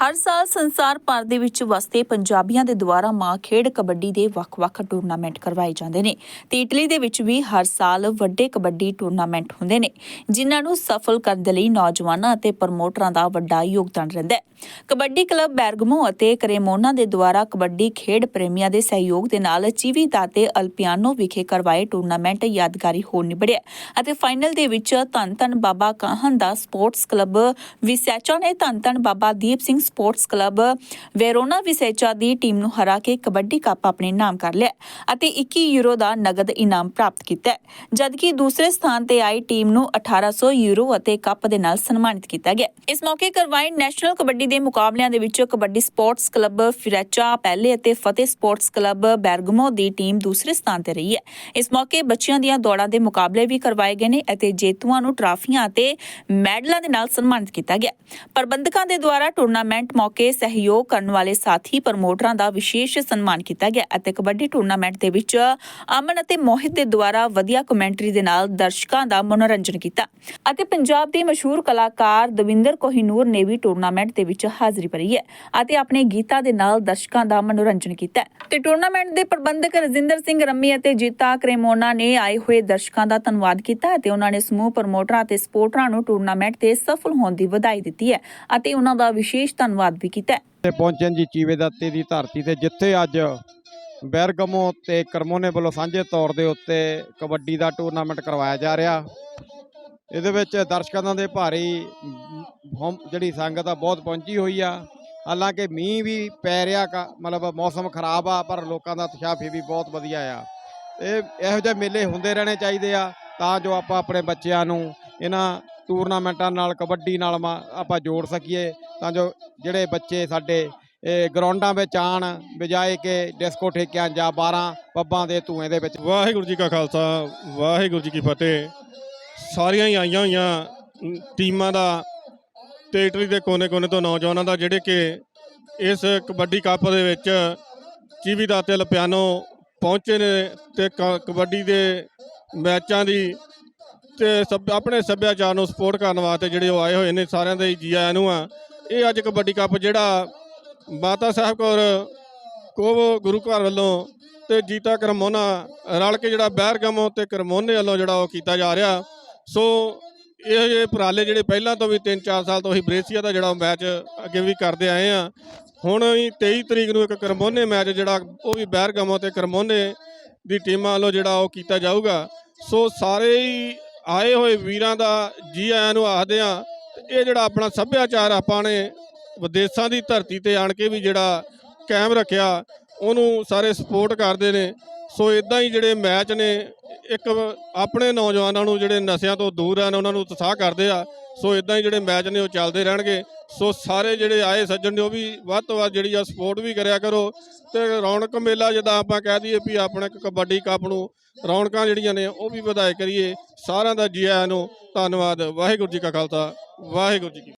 ਹਰ ਸਾਲ ਸੰਸਾਰ ਭਰ ਦੇ ਵਿੱਚ ਵਸਦੇ ਪੰਜਾਬੀਆਂ ਦੇ ਦੁਆਰਾ ਮਾਂ ਖੇਡ ਕਬੱਡੀ ਦੇ ਵੱਖ-ਵੱਖ ਟੂਰਨਾਮੈਂਟ ਕਰਵਾਏ ਜਾਂਦੇ ਨੇ ਤੇ ਇਟਲੀ ਦੇ ਵਿੱਚ ਵੀ ਹਰ ਸਾਲ ਵੱਡੇ ਕਬੱਡੀ ਟੂਰਨਾਮੈਂਟ ਹੁੰਦੇ ਨੇ, ਜਿਨ੍ਹਾਂ ਨੂੰ ਸਫਲ ਕਰਨ ਦੇ ਲਈ ਨੌਜਵਾਨਾਂ ਅਤੇ ਪ੍ਰਮੋਟਰਾਂ ਦਾ ਵੱਡਾ ਯੋਗਦਾਨ ਰਹਿੰਦਾ ਹੈ। ਕਬੱਡੀ ਕਲੱਬ ਬੈਰਗਮੋ ਅਤੇ ਕਰੇਮੋਨਾ ਦੇ ਦੁਆਰਾ ਕਬੱਡੀ ਖੇਡ ਪ੍ਰੇਮੀਆਂ ਦੇ ਸਹਿਯੋਗ ਦੇ ਨਾਲ ਚੀਵੀ ਤੇ ਅਲਪੀਆਨੋ ਵਿਖੇ ਕਰਵਾਏ ਟੂਰਨਾਮੈਂਟ ਯਾਦਗਾਰੀ ਹੋ ਨਿਬੜਿਆ ਅਤੇ ਫਾਈਨਲ ਦੇ ਵਿੱਚ ਧੰਨ ਧੰਨ ਬਾਬਾ ਕਾਹਨ ਦਾ ਸਪੋਰਟਸ ਕਲੱਬ ਵਿਸੈਚਾ ਨੇ ਧੰਨ ਧੰਨ Baba Deep Singh sports club Verona ਵਿਸੈਚਾ ਦੀ ਟੀਮ ਨੂੰ ਹਰਾ ਕੇ ਕਬੱਡੀ ਕੱਪ ਆਪਣੇ ਨਾਮ ਕਰ ਲਿਆ ਅਤੇ 21 ਯੂਰੋ ਦਾ ਨਗਦ ਇਨਾਮ ਪ੍ਰਾਪਤ ਕੀਤਾ ਜਦਕਿ ਦੂਸਰੇ ਸਥਾਨ ਤੇ ਆਈ ਟੀਮ ਨੂੰ 1800 ਯੂਰੋ ਅਤੇ ਕੱਪ ਦੇ ਨਾਲ ਸਨਮਾਨਿਤ ਕੀਤਾ ਗਿਆ ਇਸ ਮੌਕੇ ਕਰਵਾਏ ਨੈਸ਼ਨਲ ਕਬੱਡੀ ਦੇ ਮੁਕਾਬਲਿਆਂ ਦੇ ਵਿੱਚ ਕਬੱਡੀ ਸਪੋਰਟਸ ਕਲੱਬ ਫਿਰੈਚਾ ਪਹਿਲੇ ਅਤੇ ਫਤਿਹ ਸਪੋਰਟਸ ਕਲੱਬ ਬੈਰਗਮੋ ਦੀ ਟੀਮ ਦੂਸਰੇ ਸਥਾਨ ਤੇ ਰਹੀ ਹੈ। ਇਸ ਮੌਕੇ ਬੱਚਿਆਂ ਦੀਆਂ ਦੌੜਾਂ ਦੇ ਮੁਕਾਬਲੇ ਵੀ ਕਰਵਾਏ ਗਏ ਨੇ ਅਤੇ ਜੇਤੂਆਂ ਨੂੰ ਟਰਾਫੀਆਂ ਅਤੇ ਮੈਡਲਾਂ ਦੇ ਨਾਲ ਸਨਮਾਨਿਤ ਕੀਤਾ ਗਿਆ ਪ੍ਰਬੰਧਕਾਂ ਦੇ ਦੁਆਰਾ ਟੂਰਨਾਮੈਂਟ ਮੌਕੇ ਸਹਿਯੋਗ ਕਰਨ ਵਾਲੇ ਸਾਥੀ ਪ੍ਰਮੋਟਰਾਂ ਦਾ ਵਿਸ਼ੇਸ਼ ਸਨਮਾਨ ਕੀਤਾ ਗਿਆ ਅਤੇ ਕਬੱਡੀ ਟੂਰਨਾਮੈਂਟ ਦੇ ਵਿੱਚ ਅਮਨ ਅਤੇ ਮੋਹਿਤ ਦੇ ਦੁਆਰਾ ਵਧੀਆ ਕਮੈਂਟਰੀ ਦੇ ਨਾਲ ਦਰਸ਼ਕਾਂ ਦਾ ਮਨੋਰੰਜਨ ਕੀਤਾ ਅਤੇ ਪੰਜਾਬ ਦੇ ਮਸ਼ਹੂਰ ਕਲਾਕਾਰ ਦਵਿੰਦਰ ਕੋਹਿਨੂਰ ਨੇ ਵੀ ਟੂਰਨਾਮੈਂਟ ਦੇ ਵਿੱਚ ਹਾਜ਼ਰੀ ਭਰੀ ਹੈ ਅਤੇ ਆਪਣੇ ਗੀਤਾਂ ਦੇ ਨਾਲ ਦਰਸ਼ਕਾਂ ਦਾ ਮਨੋਰੰਜਨ ਕੀਤਾ ਤੇ ਟੂਰਨਾਮੈਂਟ ਦੇ ਪ੍ਰਬੰਧਕ ਰਜਿੰਦਰ ਸਿੰਘ ਰੰਮੀ ਅਤੇ ਜੀਤਾ ਕਰੇਮੋਨਾ ਨੇ ਆਏ ਹੋਏ ਦਰਸ਼ਕਾਂ ਦਾ ਧੰਨਵਾਦ ਕੀਤਾ ਅਤੇ ਉਹਨਾਂ ਨੇ ਸਮੂਹ ਪ੍ਰਮੋਟਰਾਂ ਅਤੇ ਸਪੋਰਟਰਾਂ ਨੂੰ ਟੂਰਨਾਮੈਂਟ ਤੇ ਸਫਲ ਹੋਣ ਦੀ ਵਧਾਈ ਦਿੱਤੀ ਹੈ ਅਤੇ ਉਹਨਾਂ ਦਾ ਵਿਸ਼ੇਸ਼ ਧੰਨਵਾਦ ਵੀ ਕੀਤਾ ਤੇ ਪਹੁੰਚਣ ਜੀ ਚੀਵੇ ਦਾਤੇ ਦੀ ਧਰਤੀ ਤੇ ਜਿੱਥੇ ਅੱਜ ਬੈਰਗਮੋ ਤੇ ਕਰਮੋਨੇ ਵੱਲੋਂ ਸਾਂਝੇ ਤੌਰ ਦੇ ਉੱਤੇ ਕਬੱਡੀ ਦਾ ਟੂਰਨਾਮੈਂਟ ਕਰਵਾਇਆ ਜਾ ਰਿਹਾ। ਇਹਦੇ ਵਿੱਚ ਦਰਸ਼ਕਾਂ ਦੇ ਭਾਰੀ ਮ, ਜਿਹੜੀ ਸੰਗਤ ਆ ਬਹੁਤ ਪਹੁੰਚੀ ਹੋਈ ਆ। ਹਾਲਾਂਕਿ ਮੀਂਹ ਵੀ ਪੈ ਰਿਹਾ ਕਾ- ਮਤਲਬ ਮੌਸਮ ਖਰਾਬ ਆ ਪਰ ਲੋਕਾਂ ਦਾ ਉਤਸ਼ਾਹ ਫਿਰ ਵੀ ਬਹੁਤ ਵਧੀਆ ਆ। ਇਹ ਇਹੋ ਜਿਹੇ ਮੇਲੇ ਹੁੰਦੇ ਰਹਿਣੇ ਚਾਹੀਦੇ ਆ ਤਾਂ ਜੋ ਆਪਾਂ ਆਪਣੇ ਬੱਚਿਆਂ ਨੂੰ ਇਹਨਾਂ ਟੂਰਨਾਮੈਂਟਾਂ ਨਾਲ, ਕਬੱਡੀ ਨਾਲ ਮਾ- ਆਪਾਂ ਜੋੜ ਸਕੀਏ। ਤਾਂ ਜੋ ਜਿਹੜੇ ਬੱਚੇ ਸਾਡੇ, ਇਹ ਗਰਾਊਂਡਾਂ ਵਿੱਚ ਆਣ ਬਜਾਏ ਕਿ ਡਿਸਕੋ ਠੇਕਿਆਂ ਜਾਂ 12 ਪੱਬਾਂ ਦੇ ਧੂਏ ਦੇ ਵਿੱਚ। ਵਾਹਿਗੁਰੂ ਜੀ ਕਾ ਖਾਲਸਾ, ਵਾਹਿਗੁਰੂ ਜੀ ਕੀ ਫਤਿਹ। ਸਾਰੀਆਂ ਹੀ ਆਈਆਂ ਹੋਈਆਂ ਟੀਮਾਂ ਦਾ ਤੇ ਦੇ ਕੋਨੇ-ਕੋਨੇ ਤੋਂ ਨੌਜਵਾਨਾਂ ਦਾ, ਜਿਹੜੇ ਕਿ ਇਸ ਕਬੱਡੀ ਕੱਪ ਦੇ ਵਿੱਚ ਚੀਵੀ ਦਾ ਤੇ ਲਪਿਆਨੋ ਪਹੁੰਚੇ ਨੇ ਤੇ ਕ- ਕਬੱਡੀ ਦੇ ਮੈਚਾਂ ਦੀ ਤੇ ਸਭ ਆਪਣੇ ਸੱਭਿਆਚਾਰ ਨੂੰ ਸਪੋਰਟ ਕਰਨ ਵਾਸਤੇ ਜਿਹੜੇ ਉਹ ਆਏ ਹੋਏ ਨੇ, ਸਾਰਿਆਂ ਦੇ ਜੀ ਆਇਆਂ ਨੂੰ ਆ। ਇਹ ਅੱਜ ਕਬੱਡੀ ਕੱਪ ਜਿਹੜਾ ਮਾਤਾ ਸਾਹਿਬ ਕੌਰ ਕੋਵ ਗੁਰੂ ਘਰ ਵੱਲੋਂ ਤੇ ਜੀਤਾ ਕਰਮੋਨਾ ਰਲ ਕੇ ਜਿਹੜਾ ਬਹਿਰਗਮੋ ਤੇ ਕਰਮੋਨੇ ਵੱਲੋਂ ਜਿਹੜਾ ਉਹ ਕੀਤਾ ਜਾ ਰਿਹਾ। ਸੋ ਇਹ ਜੇ ਉਪਰਾਲੇ ਜਿਹੜੇ ਪਹਿਲਾਂ ਤੋਂ ਵੀ 3-4 ਸਾਲ ਤੋਂ ਅਸੀਂ ਬ੍ਰੇਸੀਆ ਦਾ ਜਿਹੜਾ ਮੈਚ ਅੱਗੇ ਵੀ ਕਰਦੇ ਆਏ ਆ। ਹੁਣ ਵੀ 23 ਤਰੀਕ ਨੂੰ ਇੱਕ ਕਰਮੋਨੇ ਮੈਚ ਜਿਹੜਾ ਉਹ ਵੀ ਬਹਿਰਗਮੋ ਤੇ ਕਰਮੋਨੇ ਦੀ ਟੀਮਾਂ ਵੱਲੋਂ ਜਿਹੜਾ ਉਹ ਕੀਤਾ ਜਾਊਗਾ। ਸੋ ਸਾਰੇ ਹੀ ਆਏ ਹੋਏ ਵੀਰਾਂ ਦਾ ਜੀ ਆਇਆਂ ਨੂੰ ਆਖਦੇ ਆ ਤੇ ਇਹ ਜਿਹੜਾ ਆਪਣਾ ਸੱਭਿਆਚਾਰ ਆਪਾਂ ਨੇ ਵਿਦੇਸ਼ਾਂ ਦੀ ਧਰਤੀ ਤੇ ਆਣ ਕੇ ਵੀ ਜਿਹੜਾ ਕਾਇਮ ਰੱਖਿਆ ਉਹਨੂੰ ਸਾਰੇ ਸਪੋਰਟ ਕਰਦੇ ਨੇ। ਸੋ ਇਦਾਂ ਹੀ ਜਿਹੜੇ ਮੈਚ ਨੇ, ਇੱਕ ਆਪਣੇ ਨੌਜਵਾਨਾਂ ਨੂੰ ਜਿਹੜੇ ਨਸ਼ਿਆਂ ਤੋਂ ਦੂਰ ਹਨ ਉਹਨਾਂ ਨੂੰ ਉਤਸ਼ਾਹ ਕਰਦੇ ਆ। ਸੋ ਇਦਾਂ ਹੀ ਜਿਹੜੇ ਮੈਚ ਨੇ ਉਹ ਚੱਲਦੇ ਰਹਿਣਗੇ। ਸੋ ਸਾਰੇ ਜਿਹੜੇ ਆਏ ਸੱਜਣ ਨੇ, ਉਹ ਵੀ ਵੱਧ ਤੋਂ ਵੱਧ ਜਿਹੜੀ ਆ ਸਪੋਰਟ ਵੀ ਕਰਿਆ ਕਰੋ। ਤੇ ਰੌਣਕ ਮੇਲਾ ਜਿੱਦਾਂ ਆਪਾਂ ਕਹਿ ਦਈਏ ਵੀ ਆਪਣਾ ਇੱਕ ਕਬੱਡੀ ਕੱਪ ਨੂੰ ਰੌਣਕਾਂ ਜਿਹੜੀਆਂ ਨੇ, ਉਹ ਵੀ ਵਧਾਏ ਕਰੀਏ। ਸਾਰਿਆਂ ਦਾ ਜੀ ਆਇਆਂ ਨੂੰ ਧੰਨਵਾਦ। ਵਾਹਿਗੁਰੂ ਜੀ ਕਾ ਖਾਲਸਾ। ਵਾਹਿਗੁਰੂ ਜੀ ਕੀ